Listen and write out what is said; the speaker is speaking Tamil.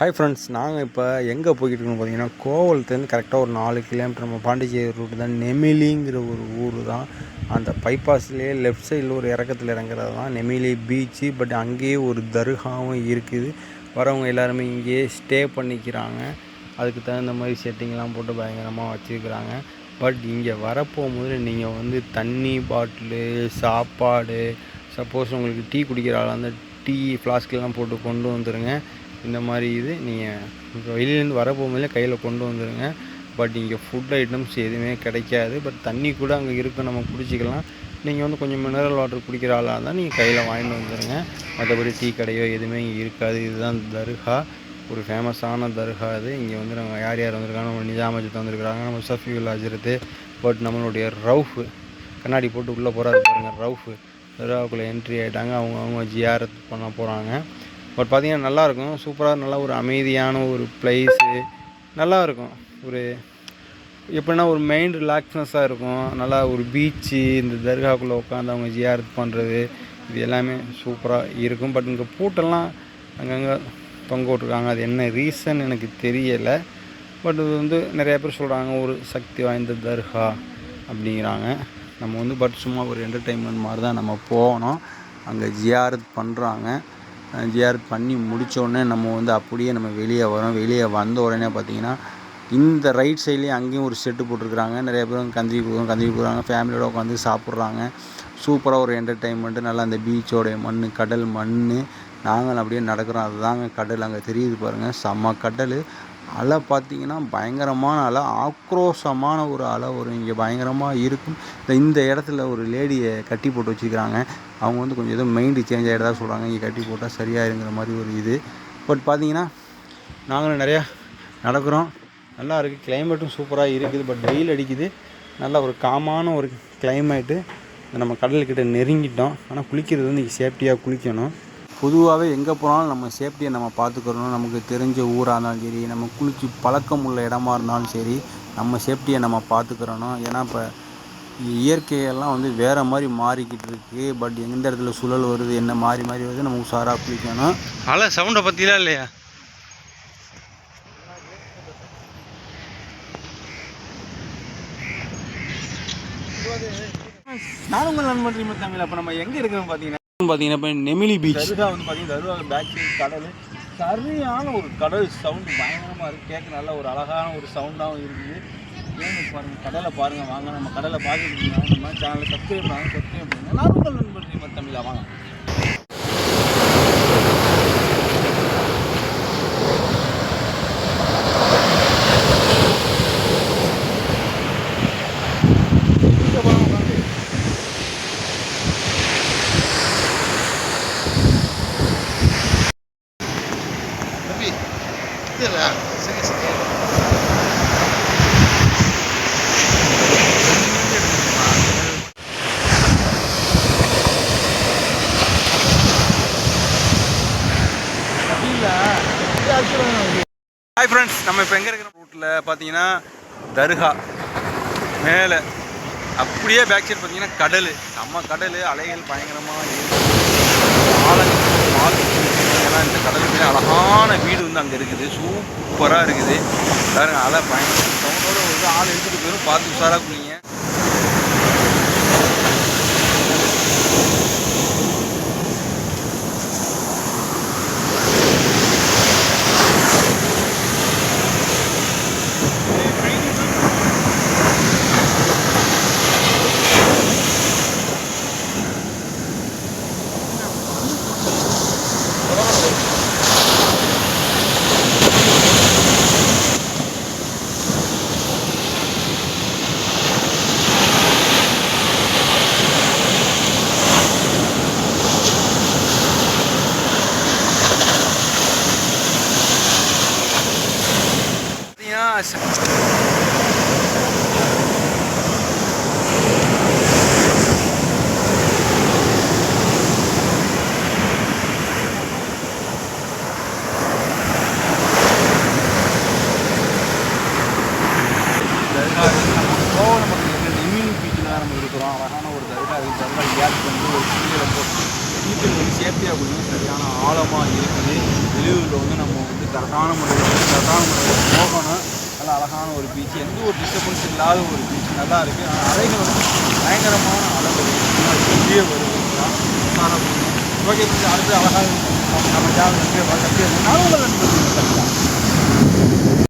ஹாய் ஃப்ரெண்ட்ஸ் நாங்கள் இப்போ எங்கே போய்கிட்டு இருக்கோம் பார்த்தீங்கன்னா கோவலத்துலேருந்து கரெக்டாக ஒரு நாலு கிலோமீட்டர் நம்ம பாண்டிச்சேரி ரூட்டு தான். நெமிலிங்கிற ஒரு ஊர் தான். அந்த பைபாஸ்லேயே லெஃப்ட் சைடில் ஒரு இறக்கத்தில் இறங்குறது தான். நெமிலி பீச்சு பட் அங்கேயே ஒரு தர்காவும் இருக்குது. வரவங்க எல்லாருமே இங்கேயே ஸ்டே பண்ணிக்கிறாங்க. அதுக்கு தகுந்த மாதிரி செட்டிங்லாம் போட்டு பயங்கரமாக வச்சுருக்குறாங்க. பட் இங்கே வரப்போகும்போது நீங்கள் வந்து தண்ணி பாட்டிலு சாப்பாடு சப்போஸ் உங்களுக்கு டீ குடிக்கிற ஆளாக இருந்தால் டீ ஃப்ளாஸ்க்லாம் போட்டு கொண்டு வந்துடுங்க இந்த மாதிரி இது நீங்கள் வெளியிலேருந்து வர போகும்போது கையில் கொண்டு வந்துடுங்க பட் இங்கே ஃபுட் ஐட்டம்ஸ் எதுவுமே கிடைக்காது. பட் தண்ணி கூட அங்கே இருக்கும் நம்ம குடிச்சிக்கலாம். நீங்கள் வந்து கொஞ்சம் மினரல் வாட்டர் குடிக்கிற ஆளாக இருந்தால் நீங்கள் கையில் வாங்கிட்டு வந்துடுங்க மற்றபடி டீ கடையோ எதுவுமே இங்கே இருக்காது. இதுதான் தர்கா. ஒரு ஃபேமஸான தர்கா இது இங்கே வந்து நம்ம யார் யார் வந்திருக்காங்க? நம்ம நிஜாமஜித் வந்திருக்கிறாங்க. நம்ம சஃபியுல் அஜிரத்து பட் நம்மளுடைய ரவுஃபு கண்ணாடி போட்டு உள்ளே போகிறாரு பாருங்கள் ரவுஃபு. தர்காவுக்குள்ளே என்ட்ரி ஆகிட்டாங்க அவங்க அவங்க ஜிஆர்எத் பண்ண போகிறாங்க பட் பார்த்திங்கன்னா நல்லாயிருக்கும். சூப்பராக நல்லா ஒரு அமைதியான ஒரு பிளேஸு நல்லா இருக்கும் ஒரு எப்படின்னா ஒரு மைண்ட் ரிலாக்ஸ்னஸாக இருக்கும். நல்லா ஒரு பீச்சு இந்த தர்காக்குள்ளே உட்காந்து அவங்க ஜியாரத் பண்ணுறது இது எல்லாமே சூப்பராக இருக்கும். பட் இங்கே பூட்டெல்லாம் அங்கங்கே தொங்க விட்ருக்காங்க அது என்ன ரீசன் எனக்கு தெரியலை. பட் இது வந்து நிறைய பேர் சொல்கிறாங்க ஒரு சக்தி வாய்ந்த தர்கா அப்படிங்கிறாங்க. நம்ம வந்து பட் சும்மா ஒரு என்டர்டெயின்மெண்ட் மாதிரி தான் நம்ம போகணும். அங்கே ஜியாரத் பண்ணுறாங்க ஜிஆர் பண்ணி முடித்தோடனே நம்ம வந்து அப்படியே நம்ம வெளியே வரோம். வெளியே வந்த உடனே பார்த்தீங்கன்னா இந்த ரைட் சைட்லேயும் அங்கேயும் ஒரு செட்டு போட்டிருக்கிறாங்க. நிறைய பேர் வந்து கந்திரி கந்தி கந்திரி ஃபேமிலியோட உட்காந்து சாப்பிட்றாங்க. சூப்பராக ஒரு என்டர்டைன்மெண்ட்டு நல்லா அந்த பீச்சோடைய மண் கடல் மண் நாங்கள் அப்படியே நடக்கிறோம். அதுதாங்க கடல் அங்கே தெரியுது பாருங்கள் செம்ம கடல். அலை பார்த்தீங்கன்னா பயங்கரமான அலை ஆக்ரோஷமான ஒரு அலை ஒரு இங்கே பயங்கரமாக இருக்கும். இந்த இந்த இடத்துல ஒரு லேடியை கட்டி போட்டு வச்சுக்கிறாங்க அவங்க வந்து கொஞ்சம் ஏதோ மைண்டு சேஞ்ச் ஆகிட்டதா சொல்கிறாங்க இங்கே கட்டி போட்டால் சரியாயிருங்கிற மாதிரி ஒரு இது. பட் பார்த்தீங்கன்னா நாங்களும் நிறையா நடக்கிறோம். நல்லா இருக்குது கிளைமேட்டும் சூப்பராக இருக்குது. பட் வெயில் அடிக்குது. நல்ல ஒரு காமான ஒரு கிளைமேட்டு நம்ம கடல்கிட்ட நெருங்கிட்டோம். ஆனால் குளிக்கிறது வந்து இங்கே சேஃப்டியாக குளிக்கணும். பொதுவாகவே எங்கே போனாலும் நம்ம சேஃப்டியை நம்ம பார்த்துக்கிறணும். நமக்கு தெரிஞ்ச ஊராக இருந்தாலும் சரி நம்ம குளிச்சு பழக்கம் உள்ள இடமா இருந்தாலும் சரி நம்ம சேஃப்டியை நம்ம பார்த்துக்கிறணும். ஏன்னா இப்போ இயற்கையெல்லாம் வந்து வேறு மாதிரி மாறிக்கிட்டு இருக்கு. பட் எந்த இடத்துல சுழல் வருது என்ன மாறி மாறி வருது நம்ம உஷாராக குளிக்கணும். அலை சவுண்டை பற்றிலாம் இல்லையா? நான் உங்கள் நண்பன் தமிழ். அப்போ நம்ம எங்கே இருக்கிறோம் பார்த்தீங்கன்னா பார்த்தீங்கன்னா இப்போ நெமிலி பீச் தர்கா வந்து பார்த்தீங்கன்னா தர்கா பேக் சைடு கடல். சரியான ஒரு கடல் சவுண்டு பயங்கரமாக இருக்குது கேட்க நல்ல ஒரு அழகான ஒரு சவுண்டாகவும் இருக்குது. ஏன்னு பாருங்கள் கடலை பாருங்கள் வாங்க. நம்ம கடலை பார்த்துட்டு நம்ம சேனலை சப்ஸ்கிரைப் பண்ணுங்க சப்ஸ்கிரைப் பண்ணுங்கள் நார்மல் உங்கள் நண்பன் தமிழா வாங்க இங்க பாருங்க உட்காந்து. தம்பி இல்லை சரி சரி ஹாய் ஃப்ரெண்ட்ஸ் நம்ம இப்போ எங்கே இருக்கிற ரூட்டில் பார்த்தீங்கன்னா தர்கா. மேலே. அப்படியே பேக் சைடு பார்த்தீங்கன்னா கடல். நம்ம கடல் அலைகள் பயங்கரமாக ஏன்னா இந்த கடலுக்கு அழகான வீடு வந்து அங்கே இருக்குது. சூப்பராக இருக்குது. பாருங்கள் அலை பயங்கரம். சவுண்டோட ஒரு ஆள் எடுத்துகிட்டு போயிடும் பார்த்து உஷாராக குளிங்க நம்ம இருக்கிறோம் அழகான ஒரு தர்கா இருக்குது தர்கா கேப் பண்ணி ஒரு கீழே போட்டு நீச்சல் வந்து சேஃப்டியாக குடிக்கணும் சரியான ஆழமாக இருக்குது வெளியூரில் வந்து நம்ம வந்து கரெக்டான முறையில் கரெக்டான முறையில் போகணும். அழகான ஒரு பீச் எந்த ஒரு டிஸ்டர்பன்ஸ் இல்லாத ஒரு பீச் நல்லா இருக்குது ஆனால் அலைகள் வந்து பயங்கரமான அளவு வெளியே வருது. ஓகே அடுத்து அழகாக நம்ம ஜாதகம் நானும்